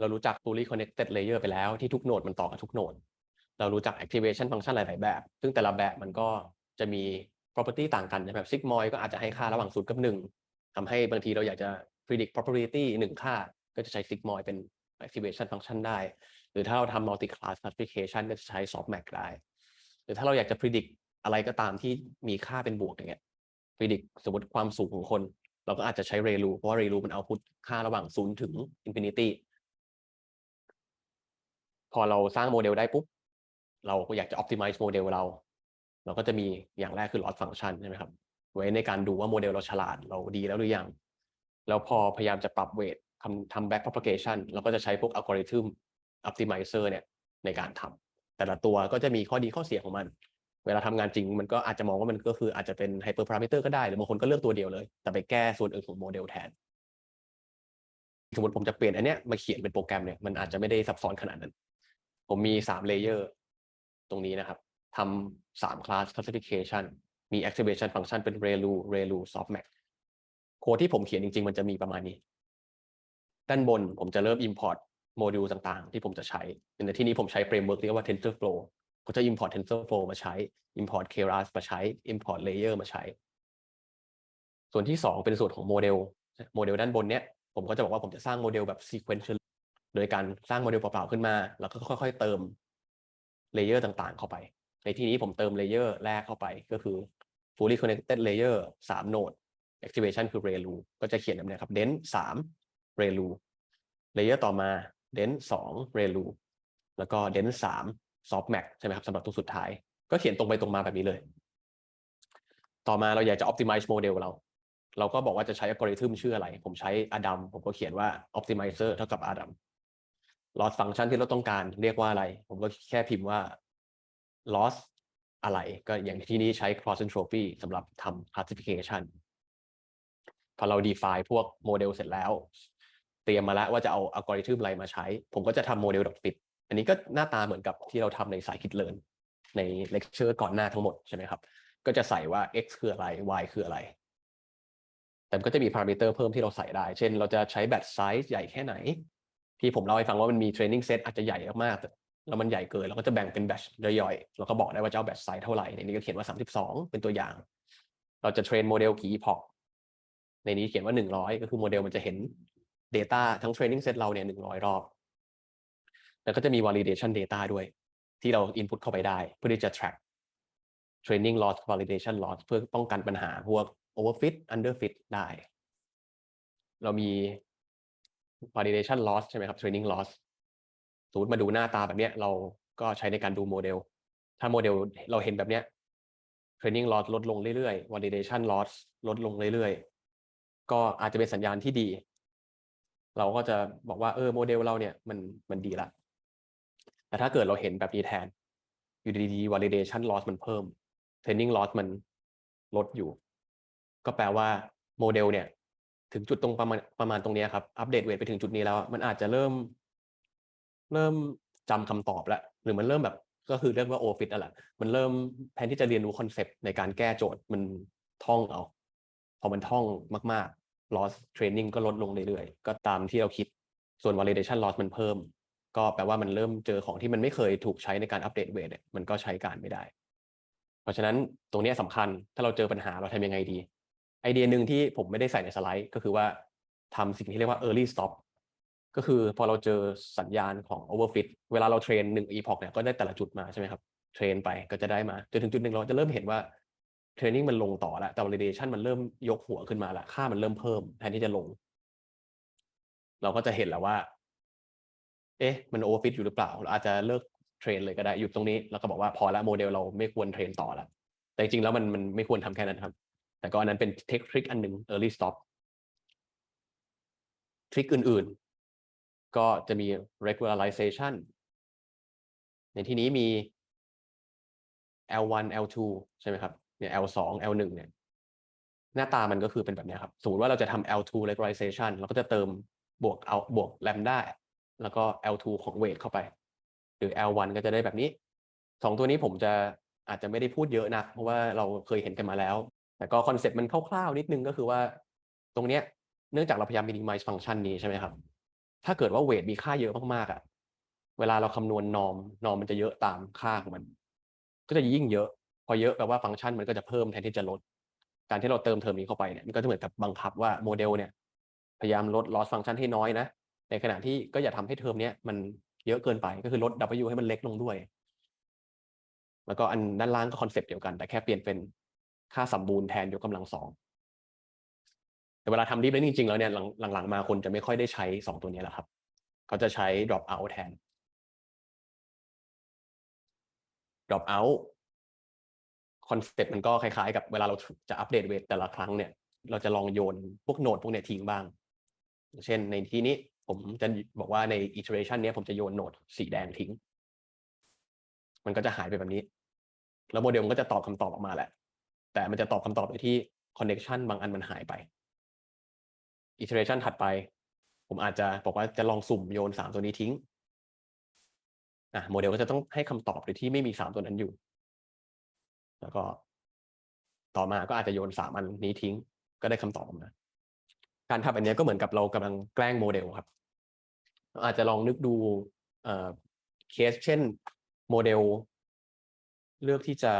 เรารู้จัก fully connected layer ไปแล้วที่ทุกโนดมันต่อกับทุกโนด เรารู้จัก activation function หลาย ๆ แบบ ซึ่งแต่ละแบบมันก็จะมี property ต่างกันนะครับ sigmoid ก็อาจจะให้ค่าระหว่าง0กับ1ทำให้บางทีเราอยากจะ predict probability 1ค่า ก็จะใช้ sigmoid เป็น activation function ได้ หรือถ้าเราทำ multi class classification ก็จะใช้ softmax ได้ หรือถ้าเราอยากจะ predict อะไรก็ตามที่มีค่าเป็นบวกอย่างเงี้ย predict สมมติความสูงของคน เราก็อาจจะใช้ ReLU เพราะว่า ReLU มันเอาพุทค่าระหว่าง0ถึง infinity พอเราสร้างโมเดลได้ปุ๊บ เราก็อยากจะ optimize โมเดลเรา เราก็จะมีอย่างแรกคือ loss function ใช่ไหมครับ ไว้ในการดูว่าโมเดลเราฉลาดเราดีแล้วหรือยัง แล้วพอพยายามจะปรับเวททำทำ back propagation เราก็จะใช้พวก algorithm optimizer เนี่ยในการทำแต่ละตัวก็จะมีข้อดีข้อเสียของมัน เวลาทำงานจริงมันก็อาจจะมองว่ามันก็คืออาจจะเป็น hyper parameter ก็ได้ หรือบางคนก็เลือกตัวเดียวเลย แต่ไปแก้ส่วนอื่นของโมเดลแทนสมมติผมจะเปลี่ยนอันเนี้ยมาเขียนเป็นโปรแกรมเนี่ยมันอาจจะไม่ได้ซับซ้อนขนาดนั้น ผมมี3 layer ตรงนี้นะครับทำสาม class classification มี activation function เป็น ReLU ReLU softmax โค้ดที่ผมเขียนจริง ๆ มันจะมีประมาณนี้ ด้านบนผมจะเริ่ม import โมดูลต่างๆ ที่ผมจะใช้ในที่นี้ผมใช้ framework เรียกว่า TensorFlow ก็จะ import TensorFlow มาใช้ import Keras มาใช้ import layer มาใช้ ส่วนที่ 2 เป็นส่วนของโมเดล โมเดลด้านบนเนี้ย ผมก็จะบอกว่าผมจะสร้างโมเดลแบบ sequential โดยการสร้างโมเดลเปล่าๆขึ้นมา แล้วก็ค่อย ๆ เติมเลเยอร์ต่างๆ เข้าไป ในที่นี้ผมเติมเลเยอร์แรกเข้าไปก็คือ fully connected layer 3โนด activation คือ ReLU ก็จะเขียนแบบนี้ครับ dent 3 ReLU เลเยอร์ต่อมา dent 2 ReLU แล้วก็ dent 3 softmax ใช่ไหมครับสำหรับตัวสุดท้าย ก็เขียนตรงไปตรงมาแบบนี้เลย ต่อมาเราอยากจะ optimize โมเดลเรา เราก็บอกว่าจะใช้อัลกอริทึมชื่ออะไร ผมใช้ Adam ผมก็เขียนว่า optimizer เท่ากับ Adam loss function ที่เราต้องการเรียกว่าอะไร ผมก็แค่พิมพ์ว่า loss อะไร ก็อย่างที่นี้ใช้ cross entropy สำหรับทำ classification พอเรา define พวกโมเดลเสร็จแล้ว เตรียมมาแล้วว่าจะเอาอัลกอริทึมอะไรมาใช้ ผมก็จะทำโมเดล .fit อันนี้ก็หน้าตาเหมือนกับที่เราทำในสายคิดเลิร์นในเลคเชอร์ก่อนหน้าทั้งหมดใช่ไหมครับ ก็จะใส่ว่า x คืออะไร y คืออะไร แต่ก็จะมีพารามิเตอร์เพิ่มที่เราใส่ได้ เช่น เราจะใช้แบตไซส์ใหญ่แค่ไหน ที่ผมเล่าให้ฟังว่ามันมีเทรนนิ่งเซตอาจจะใหญ่มากๆแล้วมันใหญ่เกินเราก็จะแบ่งเป็นแบตย่อยๆเราก็บอกได้ว่าจะเอาแบตไซส์เท่าไหร่ในนี้ก็เขียนว่า 32 เป็นตัวอย่าง เราจะเทรนโมเดลกี่ epoch ในนี้เขียนว่า 100 ก็คือโมเดลมันจะเห็น Data ทั้ง Training Set เราเนี่ย 100 รอบ แล้วก็จะมี Validation Data ด้วย ที่เรา input เข้าไปได้ เพื่อที่จะ track Training Loss Validation Loss เพื่อป้องกันปัญหาพวก Overfit Underfit ได้ เรามี validation loss ใช่ไหมครับ training loss สมมติมาดูหน้าตาแบบเนี้ย เราก็ใช้ในการดูโมเดล ถ้าโมเดลเราเห็นแบบเนี้ย training loss ลดลงเรื่อยๆ validation loss ลดลงเรื่อยๆ ก็อาจจะเป็นสัญญาณที่ดี เราก็จะบอกว่าเออโมเดลเราเนี่ยมันมันดีละแต่ถ้าเกิดเราเห็นแบบนี้แทน อยู่ดีๆ validation loss มันเพิ่ม training loss มันลดอยู่ ก็แปลว่าโมเดลเนี่ย ถึงจุดตรงประมาณประมาณตรงนี้ครับ อัปเดตเวทไปถึงจุดนี้แล้ว มันอาจจะเริ่ม เริ่มจำคำตอบแล้ว หรือมันเริ่มแบบก็คือเรื่องว่าโอฟิตอะแหละมันเริ่มแทนที่จะเรียนรู้คอนเซปต์ในการแก้โจทย์มันท่องเอา พอมันท่องมากๆ loss training ก็ลดลงเรื่อยๆ ก็ตามที่เราคิด ส่วน validation loss มันเพิ่ม ก็แปลว่ามันเริ่มเจอของที่มันไม่เคยถูกใช้ในการอัปเดตเวทเนี่ยมันก็ใช้การไม่ได้ เพราะฉะนั้นตรงนี้สำคัญ ถ้าเราเจอปัญหาเราทำยังไงดี ไอเดียหนึ่งที่ผมไม่ได้ใส่ในสไลด์ ก็คือว่าทำสิ่งที่เรียกว่า early stop ก็คือพอเราเจอสัญญาณของ overfit เวลาเราเทรนหนึ่ง epoch เนี่ยก็ได้แต่ละจุดมาใช่ไหมครับ เทรนไปก็จะได้มา จนถึงจุดหนึ่งเราจะเริ่มเห็นว่าเทรนนิ่งมันลงต่อแล้วแต่ validation มันเริ่มยกหัวขึ้นมาล้วค่ามันเริ่มเพิ่มแทนที่จะลง เราก็จะเห็นแล้วว่า เอ๊ะ มัน overfit อยู่หรือเปล่า เราอาจจะเลิกเทรนเลยก็ได้อยู่ตรงนี้ แล้วก็บอกว่าพอแล้วโมเดลเราไม่ควรเทรนต่อล้วแต่จริงแล้วมันมันไม่ควรทำแค่นั้นครับ แต่ก็อันนั้นเป็นเทคทริคอันหนึ่ง early stop ทริคอื่นๆ ก็จะมี regularization ในที่นี้มี L1 L2 ใช่ไหมครับเนี่ย L2 L1 เนี่ยหน้าตามันก็คือเป็นแบบนี้ครับ สมมติว่าเราจะทำ L2 regularization เราก็จะเติมบวกเอาบวก lambda แล้วก็ L2 ของ weight เข้าไป หรือ L1 ก็จะได้แบบนี้ สองตัวนี้ผมจะอาจจะไม่ได้พูดเยอะนะ เพราะว่าเราเคยเห็นกันมาแล้ว แต่ก็คอนเซ็ปต์มันคร่าวๆนิดนึงก็คือว่าตรงเนี้ยเนื่องจากเราพยายาม minimize ฟังก์ชันนี้ใช่ไหมครับ ถ้าเกิดว่าเวทมีค่าเยอะมากๆอะเวลาเราคำนวณนอมนอมมันจะเยอะตามค่าของมัน ก็จะยิ่งเยอะ พอเยอะแปลว่าฟังก์ชันมันก็จะเพิ่มแทนที่จะลด การที่เราเติมเทอมนี้เข้าไปเนี่ยมันก็จะเหมือนกับบังคับว่าโมเดลเนี่ยพยายามลด loss ฟังก์ชันให้น้อยนะ ในขณะที่ก็อย่าทำให้เทอมเนี้ยมันเยอะเกินไปก็คือลด W ให้มันเล็กลงด้วย แล้วก็อันด้านล่างก็คอนเซปต์เดียวกันแต่แค่เปลี่ยนเป็น ค่าสมบูรณ์แทนยกกำลังสองแต่เวลาทำ deep learning จริงๆแล้วเนี่ยหลังหลังๆมาคนจะไม่ค่อยได้ใช้สองตัวนี้แหละครับ เขาจะใช้ drop out แทน drop out คอนเซ็ปต์มันก็คล้ายๆ กับเวลาเราจะอัปเดตเวทแต่ละครั้งเนี่ย เราจะลองโยนพวกโนดพวกเนี้ยทิ้งบ้างอย่าง เช่นในที่นี้ผมจะบอกว่าใน iteration เนี้ยผมจะโยนโนดสีแดงทิ้ง มันก็จะหายไปแบบนี้ แล้วโมเดลมันก็จะตอบคำตอบออกมาแหละ แต่มันจะตอบคำตอบโดยที่ connection บางอันมันหายไป iteration ถัดไป ผมอาจจะบอกว่าจะลองสุ่มโยนสามตัวนี้ทิ้งอะโมเดลก็จะต้องให้คำตอบโดยที่ไม่มีสามตัวนั้นอยู่ แล้วก็ต่อมาก็อาจจะโยนสามอันนี้ทิ้ง ก็ได้คำตอบออกมาการทำอันเนี้ยก็เหมือนกับเรากำลังแกล้งโมเดลครับเราอาจจะลองนึกดูเอ่อเคสเช่นโมเดล เลือกที่จะ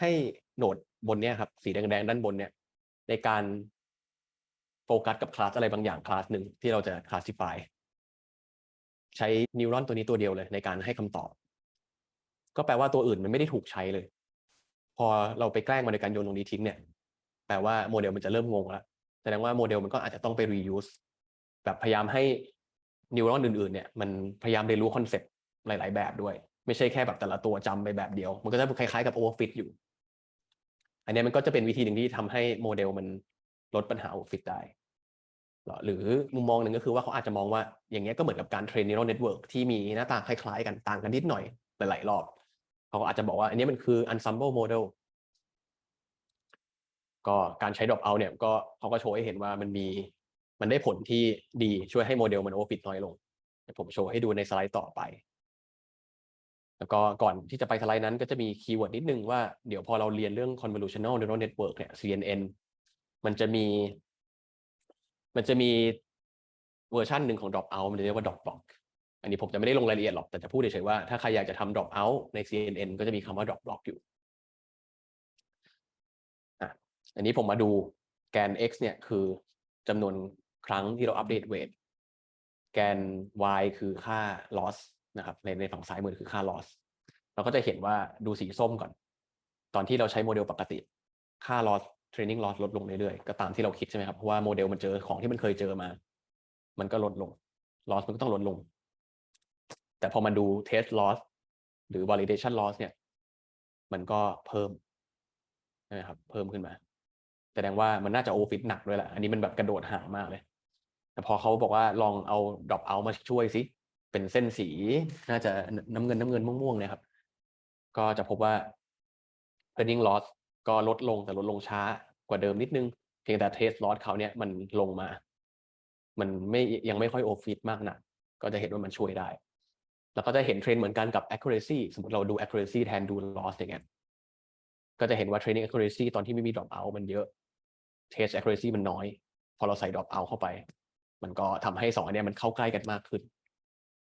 ให้โหนด บนเนี้ยครับ สีแดงๆด้านบนเนี่ย ในการโฟกัสกับคลาสอะไรบางอย่างคลาสหนึ่งที่เราจะ classify ใช้นิวรอนตัวนี้ตัวเดียวเลยในการให้คำตอบ ก็แปลว่าตัวอื่นมันไม่ได้ถูกใช้เลย พอเราไปแกล้งมันในการโยนตรงนี้ทิ้งเนี่ย แปลว่าโมเดลมันจะเริ่มงงแล้วแสดงว่าโมเดลมันก็อาจจะต้องไป reuse แบบพยายามให้นิวรอนอื่นๆเนี่ยมันพยายามเรียนรู้คอนเซ็ปต์หลาย ๆ แบบด้วย ไม่ใช่แค่แบบแต่ละตัวจำไปแบบเดียว มันก็จะคล้ายๆกับ overfit อยู่ อันนี้มันก็จะเป็นวิธีหนึ่งที่ทำให้โมเดลมันลดปัญหา overfit ได้หรือมุมมองหนึ่งก็คือว่าเขาอาจจะมองว่าอย่างเงี้ยก็เหมือนกับการเทรน neural network ที่มีหน้าตาคล้ายๆกันต่างกันนิดหน่อยหลายๆรอบ เขาก็อาจจะบอกว่าอันนี้มันคือ ensemble model ก็การใช้ drop out เนี่ยก็เขาก็โชว์ให้เห็นว่ามันมีมันได้ผลที่ดีช่วยให้โมเดลมัน overfit น้อยลงผมโชว์ให้ดูในสไลด์ต่อไป แล้วก็ก่อนที่จะไปสไลด์นั้นก็จะมีคีย์เวิร์ดนิดนึงว่าเดี๋ยวพอเราเรียนเรื่อง convolutional neural network เนี่ย CNN มันจะมี มันจะมีเวอร์ชันหนึ่งของ drop out มันเรียกว่า drop block อันนี้ผมจะไม่ได้ลงรายละเอียดหรอก แต่จะพูดเฉยๆว่าถ้าใครอยากจะทำ drop out ใน CNN ก็จะมีคำว่า drop block อยู่อันนี้ผมมาดูแกน x เนี่ยคือจำนวนครั้งที่เราอัปเดตเวทแกน y คือค่า loss นะครับในในฝั่งซ้ายมือคือค่า loss เราก็จะเห็นว่าดูสีส้มก่อน ตอนที่เราใช้โมเดลปกติ ค่า loss training loss ลดลงเรื่อยๆ ก็ตามที่เราคิดใช่ไหมครับ เพราะว่าโมเดลมันเจอของที่มันเคยเจอมา มันก็ลดลง loss มันก็ต้องลดลง แต่พอมาดู test loss หรือ validation loss เนี่ย มันก็เพิ่มใช่ไหมครับเพิ่มขึ้นมา แสดงว่ามันน่าจะโอฟิตหนักด้วยแหละ อันนี้มันแบบกระโดดห่างมากเลย แต่พอเขาบอกว่าลองเอา drop out มาช่วยสิ เป็นเส้นสีน่าจะน้ำเงินน้ำเงินม่วงๆเนี่ยครับ ก็จะพบว่า training loss ก็ลดลงแต่ลดลงช้ากว่าเดิมนิดนึง เพียงแต่ test loss เขาเนี่ยมันลงมา มันไม่ยังไม่ค่อยโอฟิตมากนักก็จะเห็นว่ามันช่วยได้ แล้วก็จะเห็นเทรนด์เหมือนกันกับ accuracy สมมติเราดู accuracy แทนดู loss อย่างเงี้ยก็จะเห็นว่า training accuracy ตอนที่ไม่มี drop out มันเยอะ test accuracy มันน้อย พอเราใส่ drop out เข้าไป มันก็ทำให้สองอันเนี้ยมันเข้าใกล้กันมากขึ้น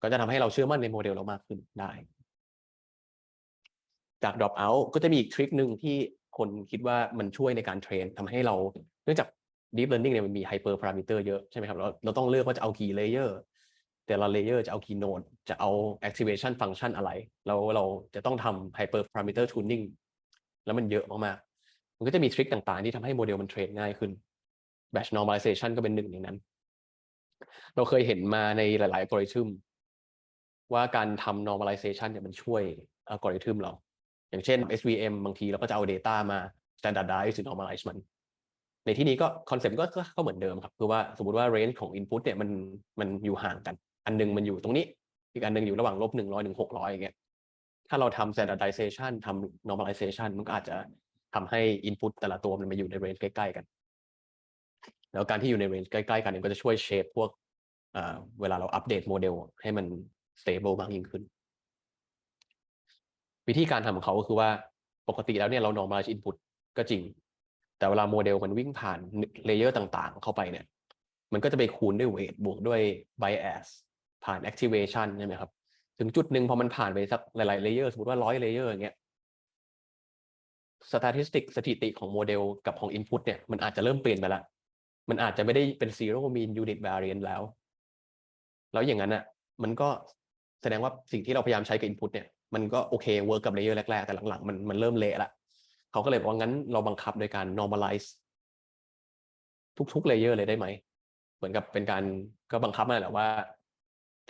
ก็จะทำให้เราเชื่อมั่นในโมเดลเรามากขึ้นได้ จาก drop out ก็จะมีอีกทริคหนึ่งที่คนคิดว่ามันช่วยในการเทรนทำให้เราเนื่องจาก deep learning เนี่ยมันมี hyper parameter เยอะใช่ไหมครับเราเราต้องเลือกว่าจะเอากี่ layer แต่ละ layer จะเอากี่ node จะเอา activation function อะไร เราเราจะต้องทำ hyper parameter tuning แล้วมันเยอะมากๆมันก็จะมีทริคต่างๆ ที่ทำให้โมเดลมันเทรนง่ายขึ้น batch normalization ก็เป็นหนึ่งในนั้น เราเคยเห็นมาในหลายๆอัลกอริทึม ว่าการทำ normalization เนี่ยมันช่วยอัลกอริทึมเรา อย่างเช่น SVM บางทีเราก็จะเอา data มา standardize หรือ normalize มัน ในที่นี้ก็คอนเซ็ปต์ก็ก็เหมือนเดิมครับ คือว่าสมมติว่า range ของ input เนี่ยมันมันอยู่ห่างกัน อันนึงมันอยู่ตรงนี้ อีกอันนึงอยู่ระหว่างลบหนึ่งร้อยถึงหกร้อยอย่างเงี้ย ถ้าเราทำ standardization ทำ normalization มันก็อาจจะทำให้ input แต่ละตัวมันมาอยู่ใน range ใกล้ๆกัน แล้วการที่อยู่ใน range ใกล้ๆกันเนี่ยก็จะช่วย shape พวกเวลาเราอัปเดตโมเดลให้มัน stable มากยิ่งขึ้น วิธีการทำของเขาก็คือว่าปกติแล้วเนี่ยเรา normalize input ก็จริง แต่เวลาโมเดลมันวิ่งผ่านเลเยอร์ต่างๆ เข้าไปเนี่ย มันก็จะไปคูณด้วย weight บวกด้วย bias ผ่าน activation ใช่ไหมครับ ถึงจุดหนึ่งพอมันผ่านไปสักหลายๆ layer สมมติว่าร้อย layer อย่างเงี้ย statistic สถิติของโมเดลกับของ input เนี่ยมันอาจจะเริ่มเปลี่ยนไปละ มันอาจจะไม่ได้เป็น zero mean unit variance แล้ว แล้วอย่างนั้นอะมันก็ แสดงว่าสิ่งที่เราพยายามใช้กับ input เนี่ยมันก็โอเคเวิร์กกับ layer แรกๆ แต่หลังๆ มันมันเริ่มเละละเขาก็เลยบอกว่างั้นเราบังคับโดยการ normalize ทุกๆ layer เลยได้ไหม เหมือนกับเป็นการก็บังคับมาแหละว่า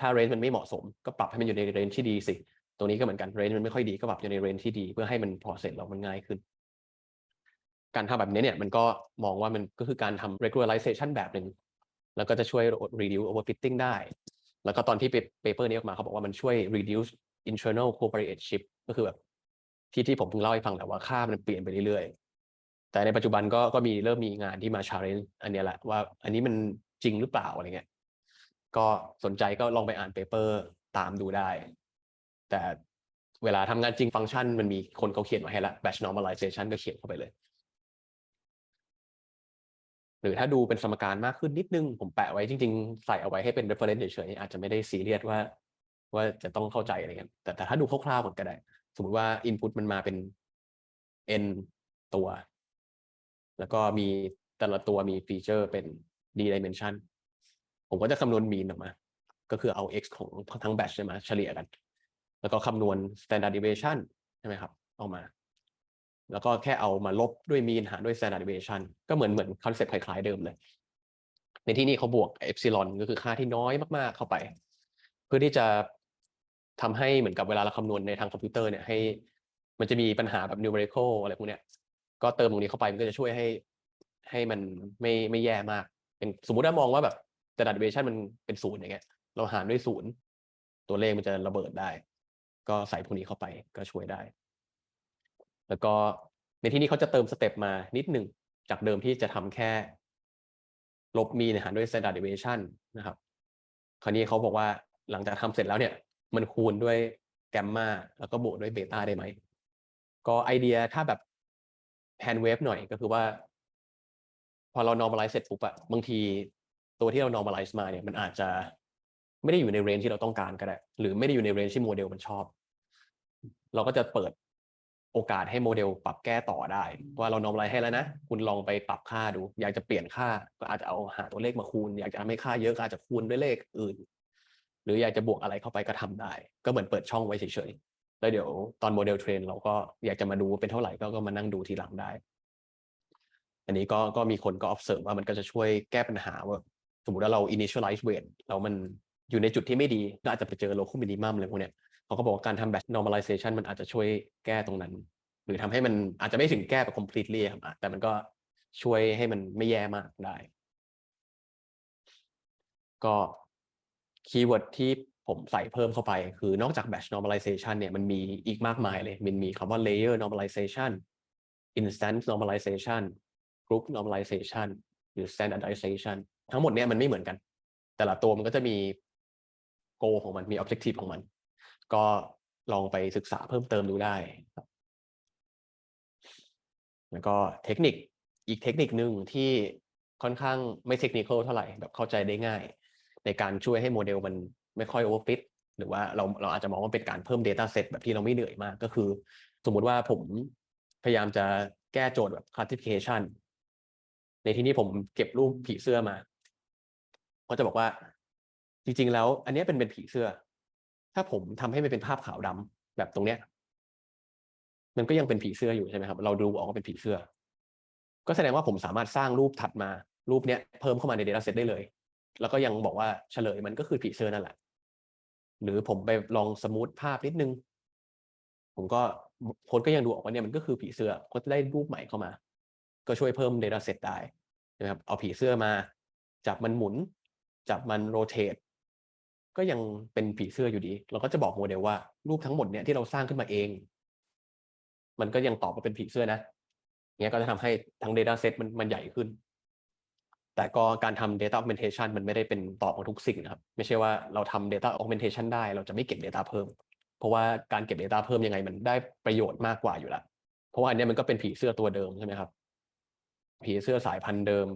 ถ้า range มันไม่เหมาะสม ก็ปรับให้มันอยู่ใน range ที่ดีสิตรงนี้ก็เหมือนกัน range มันไม่ค่อยดีก็ปรับอยู่ใน range ที่ดี เพื่อให้มัน process เรามันง่ายขึ้น การทำแบบนี้เนี่ยมันก็มองว่ามันก็คือการทำ regularization แบบหนึ่งแล้วก็จะช่วย reduce overfitting ได้ แล้วก็ตอนที่เปเปอร์นี้ออกมาเขาบอกว่ามันช่วย reduce internal covariate shift ก็คือแบบที่ที่ผมเพิ่งเล่าให้ฟังแหละว่าค่ามันเปลี่ยนไปเรื่อยๆ แต่ในปัจจุบันก็ก็มีเริ่มมีงานที่มา challenge อันนี้แหละว่าอันนี้มันจริงหรือเปล่าอะไรเงี้ย ก็สนใจก็ลองไปอ่านเปเปอร์ตามดูได้ แต่เวลาทำงานจริงฟังก์ชันมันมีคนเขาเขียนมาให้ละ batch normalization ก็เขียนเข้าไปเลย หรือถ้าดูเป็นสมการมากขึ้นนิดนึง ผมแปะไว้จริง ๆ ใส่เอาไว้ให้เป็น reference เฉยๆอาจจะไม่ได้ซีเรียสว่า ว่าจะต้องเข้าใจอะไรเงี้ยแต่แต่ถ้าดูคร่าวๆเหมือนก็ได้ สมมติว่า input มันมาเป็น n ตัว แล้วก็มีแต่ละตัวมีฟีเจอร์เป็น d dimension ผมก็จะคำนวณ mean ออกมา ก็คือเอา x ของทั้ง batch ใช่ไหมเฉลี่ยกัน แล้วก็คำนวณ standard deviation ใช่ไหมครับเอามา แล้วก็แค่เอามาลบด้วย mean หารด้วย standard deviation ก็เหมือนเหมือนคอนเซ็ปต์คล้ายๆเดิมเลย ในที่นี้เขาบวก epsilon ก็คือค่าที่น้อยมากๆเข้าไป เพื่อที่จะทำให้เหมือนกับเวลาเราคำนวณในทางคอมพิวเตอร์เนี่ยให้ มันจะมีปัญหาแบบ numerical อะไรพวกเนี้ยก็เติมตรงนี้เข้าไปมันก็จะช่วยให้ ให้มันไม่ไม่แย่มากเป็นสมมุติว่ามองว่าแบบ standard deviation มันเป็นศูนย์อย่างเงี้ย เราหารด้วยศูนย์ตัวเลขมันจะระเบิดได้ ก็ใส่พวกนี้เข้าไปก็ช่วยได้ แล้วก็ในที่นี้เขาจะเติมสเต็ปมานิดหนึ่งจากเดิมที่จะทำแค่ ลบมีนหารด้วย standard deviation นะครับ คราวนี้เขาบอกว่าหลังจากทำเสร็จแล้วเนี่ย มันคูณด้วยแกมมาแล้วก็บวกด้วยเบต้าได้ไหม ก็ไอเดียถ้าแบบ hand wave หน่อยก็คือว่า พอเรา normalize เสร็จปุ๊บอะบางทีตัวที่เรา normalize มาเนี่ยมันอาจจะไม่ได้อยู่ใน range ที่เราต้องการก็ได้ หรือไม่ได้อยู่ใน range ที่โมเดลมันชอบ เราก็จะเปิด โอกาสให้โมเดลปรับแก้ต่อได้ ว่าเรา normalize ให้แล้วนะ คุณลองไปปรับค่าดู อยากจะเปลี่ยนค่าก็อาจจะเอาหาตัวเลขมาคูณ อยากจะทำให้ค่าเยอะก็อาจจะคูณด้วยเลขอื่น หรืออยากจะบวกอะไรเข้าไปก็ทำได้ ก็เหมือนเปิดช่องไว้เฉยๆแล้วเดี๋ยวตอนโมเดลเทรนเราก็อยากจะมาดูว่าเป็นเท่าไหร่ก็ก็มานั่งดูทีหลังได้ อันนี้ก็ก็มีคนก็ observe ว่ามันก็จะช่วยแก้ปัญหาว่าสมมติว่าเรา initialize weight แล้วมันอยู่ในจุดที่ไม่ดีก็อาจจะไปเจอ local minimum อะไรพวกเนี้ย เขาก็บอกว่าการทำแบบ normalization มันอาจจะช่วยแก้ตรงนั้น หรือทำให้มันอาจจะไม่ถึงแก้แบบ completely ครับแต่มันก็ช่วยให้มันไม่แย่มากได้ ก็คีย์เวิร์ดที่ผมใส่เพิ่มเข้าไป คือนอกจาก batch normalization เนี่ยมันมีอีกมากมายเลย มันมีคำว่า layer normalization instance normalization group normalization หรือ standardization ทั้งหมดเนี่ยมันไม่เหมือนกัน แต่ละตัวมันก็จะมี goal ของมันมี objective ของมัน ก็ลองไปศึกษาเพิ่มเติมดูได้ครับแล้วก็เทคนิคอีกเทคนิคหนึ่งที่ค่อนข้างไม่เทคนิคเท่าไหร่แบบเข้าใจได้ง่าย ในการช่วยให้โมเดลมันไม่ค่อย overfit หรือว่าเราเราอาจจะมองว่าเป็นการเพิ่ม data set แบบที่เราไม่เหนื่อยมากก็คือ สมมุติว่าผมพยายามจะแก้โจทย์แบบ classification ในที่นี้ผมเก็บรูปผีเสื้อมาเขาจะบอกว่าจริง ๆ แล้ว อันนี้เป็นเป็นผีเสื้อ ถ้าผมทำให้มันเป็นภาพขาวดำแบบตรงเนี้ย มันก็ยังเป็นผีเสื้ออยู่ใช่ไหมครับ เราดูออกว่าเป็นผีเสื้อ ก็แสดงว่าผมสามารถสร้างรูปถัดมา รูปเนี้ยเพิ่มเข้ามาใน data set ได้เลย แล้วก็ยังบอกว่าเฉลยมันก็คือผีเสื้อนั่นแหละ หรือผมไปลองสมูทภาพนิดนึง ผมก็คนก็ยังดูออกว่าเนี่ยมันก็คือผีเสื้อ ก็จะได้รูปใหม่เข้ามา ก็ช่วยเพิ่ม data set ได้นะครับ เอาผีเสื้อมา จับมันหมุน จับมันโรเตท ก็ยังเป็นผีเสื้ออยู่ดี เราก็จะบอกโมเดลว่ารูปทั้งหมดเนี่ยที่เราสร้างขึ้นมาเอง มันก็ยังตอบว่าเป็นผีเสื้อนะเงี้ยก็จะทำให้ทั้ง data set มันมันใหญ่ขึ้น แต่ก็การทำ data augmentation มันไม่ได้เป็นตอบของทุกสิ่งนะครับ ไม่ใช่ว่าเราทำ data augmentation ได้ เราจะไม่เก็บ data เพิ่ม เพราะว่าการเก็บ data เพิ่มยังไงมันได้ประโยชน์มากกว่าอยู่แล้ว เพราะว่าอันนี้มันก็เป็นผีเสื้อตัวเดิมใช่ไหมครับ ผีเสื้อสายพันธุ์เดิม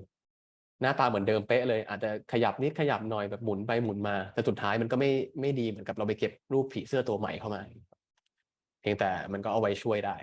หน้าตาเหมือนเดิมเป๊ะเลย อาจจะขยับนิดขยับหน่อยแบบหมุนไปหมุนมา แต่สุดท้ายมันก็ไม่ไม่ดีเหมือนกับเราไปเก็บรูปผีเสื้อตัวใหม่เข้ามา เพียงแต่มันก็เอาไว้ช่วยได้